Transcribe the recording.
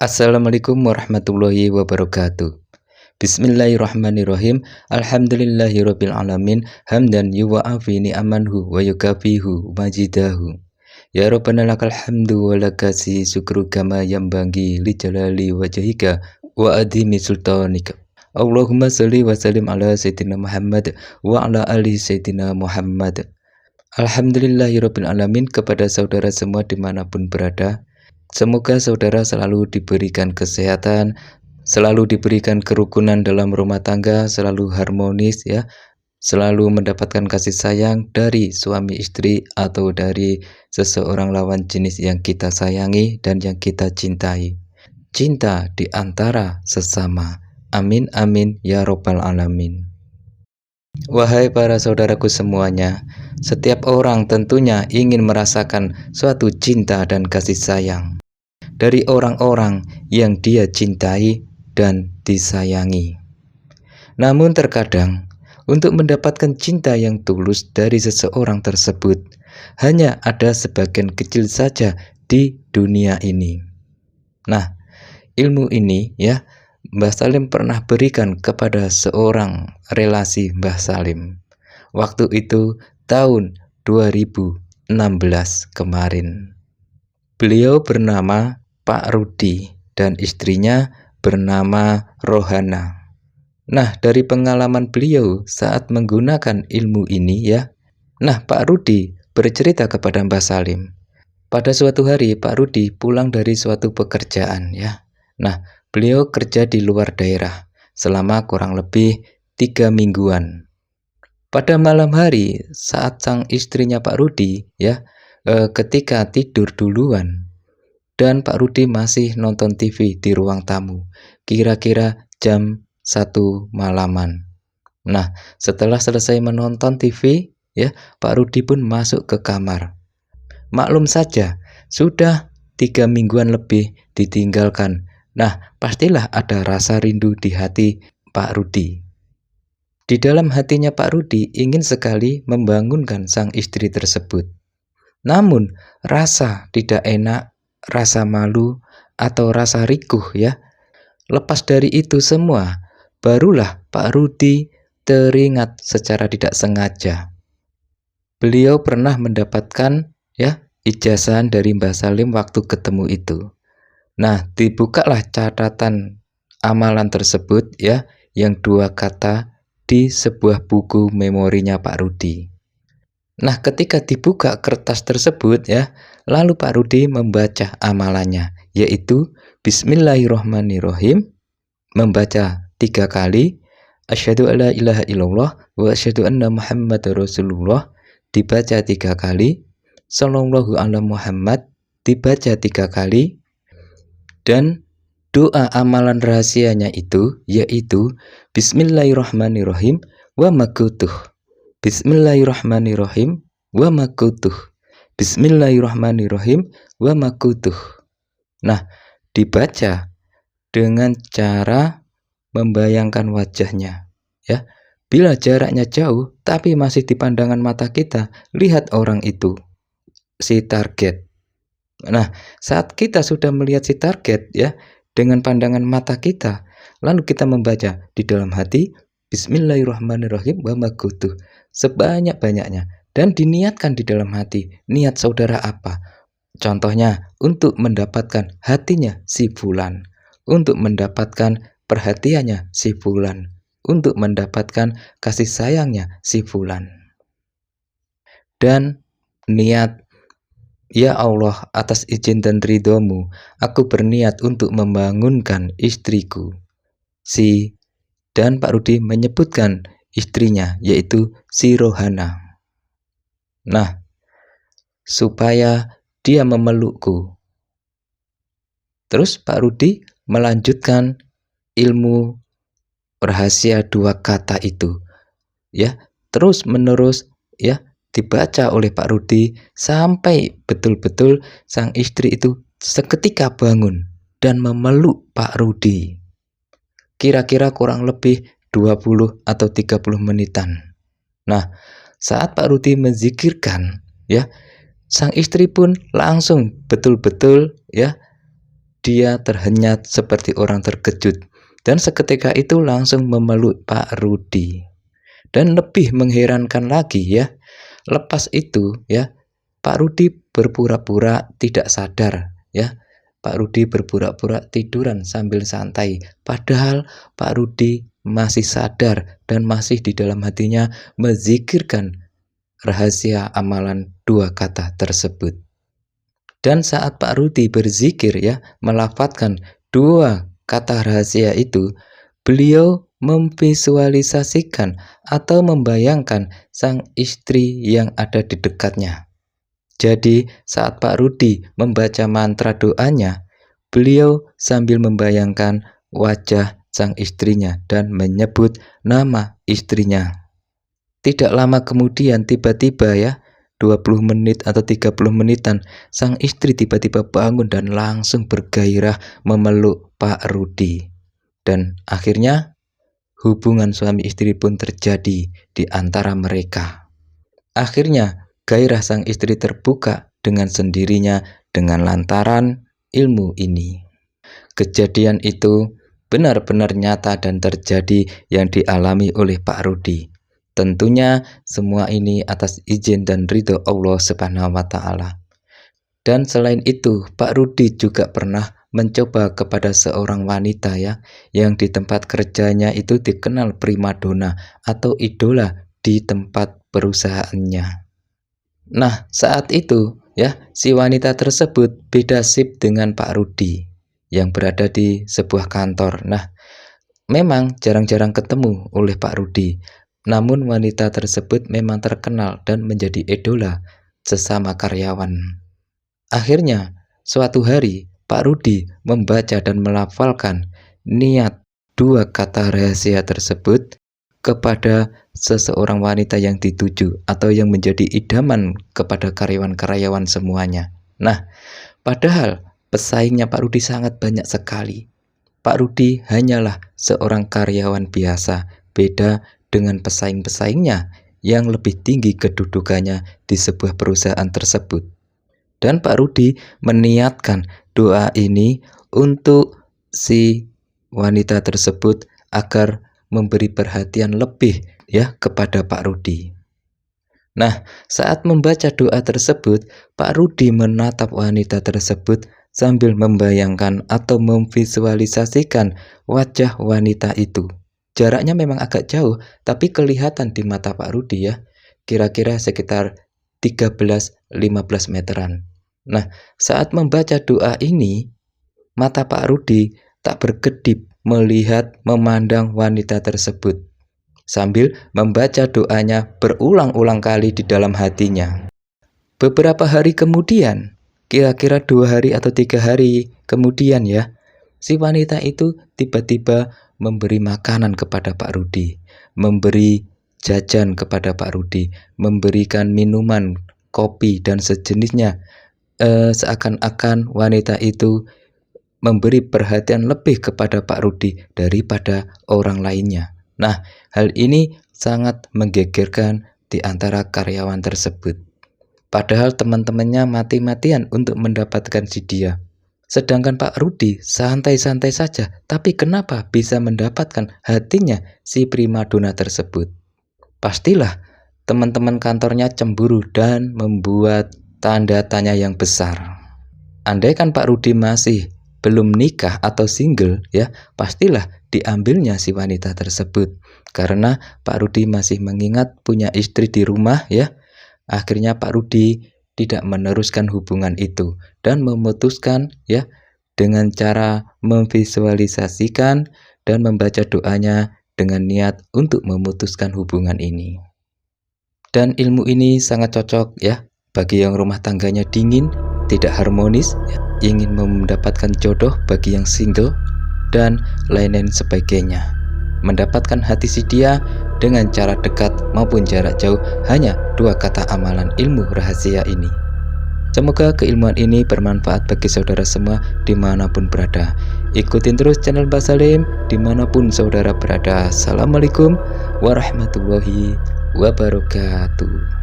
Assalamualaikum warahmatullahi wabarakatuh. Bismillahirrahmanirrahim. Alhamdulillahirabbil alamin. Hamdan yuwa'afi ni'amanhu wa yukafihu majidahu. Ya Rabbana lakal hamdu wa lakasi syukru kama yambanggi li jalali wajhika wa adhimi sultanika. Allahumma salli wa sallim ala sayyidina Muhammad wa ala ali sayyidina Muhammad. Alhamdulillahirabbil alamin kepada saudara semua di mana pun berada Semoga saudara selalu diberikan kesehatan, selalu diberikan kerukunan dalam rumah tangga, selalu harmonis ya, selalu mendapatkan kasih sayang dari suami istri atau dari seseorang lawan jenis yang kita sayangi dan yang kita cintai. Cinta di antara sesama. Amin amin ya robbal alamin. Wahai para saudaraku semuanya, setiap orang tentunya ingin merasakan suatu cinta dan kasih sayang dari orang-orang yang dia cintai dan disayangi. Namun terkadang, untuk mendapatkan cinta yang tulus dari seseorang tersebut, hanya ada sebagian kecil saja di dunia ini. Nah, ilmu ini ya, Mbah Salim pernah berikan kepada seorang relasi Mbah Salim. Waktu itu tahun 2016 kemarin. Beliau bernama Pak Rudi dan istrinya bernama Rohana. Nah, dari pengalaman beliau saat menggunakan ilmu ini ya. Nah, Pak Rudi bercerita kepada Mbah Salim. Pada suatu hari Pak Rudi pulang dari suatu pekerjaan ya. Nah, beliau kerja di luar daerah selama kurang lebih tiga mingguan. Pada malam hari saat sang istrinya Pak Rudi ya, eh, ketika tidur duluan, dan Pak Rudi masih nonton TV di ruang tamu, kira-kira jam satu malaman. Nah, setelah selesai menonton TV, ya Pak Rudi pun masuk ke kamar. Maklum saja, sudah tiga mingguan lebih ditinggalkan. Nah, pastilah ada rasa rindu di hati Pak Rudi. Di dalam hatinya Pak Rudi ingin sekali membangunkan sang istri tersebut. Namun, rasa tidak enak rasa malu, atau rasa rikuh ya. Lepas dari itu semua, barulah Pak Rudi teringat secara tidak sengaja. Beliau pernah mendapatkan ya ijazah dari Mbah Salim waktu ketemu itu. Nah, dibukalah catatan amalan tersebut ya yang dua kata di sebuah buku memorinya Pak Rudi. Nah, ketika dibuka kertas tersebut ya, lalu Pak Rudi membaca amalannya, yaitu Bismillahirrohmanirrohim, membaca tiga kali, Asyhadu alla ilaha illallah wa asyhadu anna Muhammad Rasulullah, dibaca tiga kali, Sallallahu ala Muhammad, dibaca tiga kali, dan doa amalan rahasianya itu, yaitu Bismillahirrohmanirrohim wa makutuh Bismillahirrahmanirrahim wa makutuh. Bismillahirrahmanirrahim wa makutuh. Nah, dibaca dengan cara membayangkan wajahnya, ya. Bila jaraknya jauh tapi masih di pandangan mata kita, lihat orang itu, si target. Nah, saat kita sudah melihat si target ya dengan pandangan mata kita, lalu kita membaca di dalam hati Bismillahirrahmanirrahim wa makutuh sebanyak-banyaknya. Dan diniatkan di dalam hati niat saudara apa? Contohnya untuk mendapatkan hatinya si fulan. Untuk mendapatkan perhatiannya si fulan. Untuk mendapatkan kasih sayangnya si fulan. Dan niat Ya Allah, atas izin dan ridhomu, aku berniat untuk membangunkan istriku. Si dan Pak Rudi menyebutkan istrinya yaitu si Rohana. Nah, supaya dia memelukku. Terus Pak Rudi melanjutkan ilmu rahasia dua kata itu. Ya, terus menerus ya dibaca oleh Pak Rudi sampai betul-betul sang istri itu seketika bangun dan memeluk Pak Rudi. Kira-kira kurang lebih 20 atau 30 menitan. Nah, saat Pak Rudi menzikirkan, ya, sang istri pun langsung betul-betul ya dia terhenyat seperti orang terkejut dan seketika itu langsung memeluk Pak Rudi. Dan lebih mengherankan lagi ya, lepas itu ya, Pak Rudi berpura-pura tidak sadar ya. Pak Rudi berpura-pura tiduran sambil santai, padahal Pak Rudi masih sadar dan masih di dalam hatinya menzikirkan rahasia amalan dua kata tersebut. Dan saat Pak Rudi berzikir ya, melafatkan dua kata rahasia itu, beliau memvisualisasikan atau membayangkan sang istri yang ada di dekatnya. Jadi, saat Pak Rudi membaca mantra doanya, beliau sambil membayangkan wajah sang istrinya dan menyebut nama istrinya. Tidak lama kemudian tiba-tiba ya, 20 menit atau 30 menitan, sang istri tiba-tiba bangun dan langsung bergairah memeluk Pak Rudi. Dan akhirnya hubungan suami istri pun terjadi di antara mereka. Akhirnya gairah sang istri terbuka dengan sendirinya dengan lantaran ilmu ini. Kejadian itu benar-benar nyata dan terjadi yang dialami oleh Pak Rudi. Tentunya semua ini atas izin dan ridho Allah Subhanahu wa taala. Dan selain itu, Pak Rudi juga pernah mencoba kepada seorang wanita ya yang di tempat kerjanya itu dikenal primadona atau idola di tempat perusahaannya. Nah, saat itu ya si wanita tersebut beda sip dengan Pak Rudi yang berada di sebuah kantor. Nah, memang jarang-jarang ketemu oleh Pak Rudi namun wanita tersebut memang terkenal dan menjadi idola sesama karyawan. Akhirnya, suatu hari Pak Rudi membaca dan melafalkan niat dua kata rahasia tersebut kepada seseorang wanita yang dituju atau yang menjadi idaman kepada karyawan-karyawan semuanya. Nah, padahal pesaingnya Pak Rudi sangat banyak sekali. Pak Rudi hanyalah seorang karyawan biasa, beda dengan pesaing-pesaingnya yang lebih tinggi kedudukannya di sebuah perusahaan tersebut. Dan Pak Rudi meniatkan doa ini untuk si wanita tersebut agar memberi perhatian lebih ya kepada Pak Rudi. Nah, saat membaca doa tersebut, Pak Rudi menatap wanita tersebut sambil membayangkan atau memvisualisasikan wajah wanita itu. Jaraknya memang agak jauh, tapi kelihatan di mata Pak Rudi ya, kira-kira sekitar 13-15 meteran. Nah, saat membaca doa ini, mata Pak Rudi tak berkedip melihat memandang wanita tersebut sambil membaca doanya berulang-ulang kali di dalam hatinya. Beberapa hari kemudian, kira-kira dua hari atau tiga hari kemudian ya, si wanita itu tiba-tiba memberi makanan kepada Pak Rudi, memberi jajan kepada Pak Rudi, memberikan minuman, kopi dan sejenisnya. E, seakan-akan wanita itu memberi perhatian lebih kepada Pak Rudi daripada orang lainnya. Nah, hal ini sangat menggegerkan di antara karyawan tersebut. Padahal teman-temannya mati-matian untuk mendapatkan si dia. Sedangkan Pak Rudi santai-santai saja, tapi kenapa bisa mendapatkan hatinya si primadona tersebut? Pastilah teman-teman kantornya cemburu dan membuat tanda tanya yang besar. Andai kan Pak Rudi masih belum nikah atau single ya, pastilah diambilnya si wanita tersebut. Karena Pak Rudi masih mengingat punya istri di rumah ya. Akhirnya Pak Rudi tidak meneruskan hubungan itu dan memutuskan ya dengan cara memvisualisasikan dan membaca doanya dengan niat untuk memutuskan hubungan ini. Dan ilmu ini sangat cocok ya bagi yang rumah tangganya dingin, tidak harmonis, ingin mendapatkan jodoh bagi yang single dan lain-lain sebagainya. Mendapatkan hati si dia dengan cara dekat maupun jarak jauh hanya dua kata amalan ilmu rahasia ini. Semoga keilmuan ini bermanfaat bagi saudara semua di mana pun berada. Ikutin terus channel Basalim di mana pun saudara berada. Assalamualaikum warahmatullahi wabarakatuh.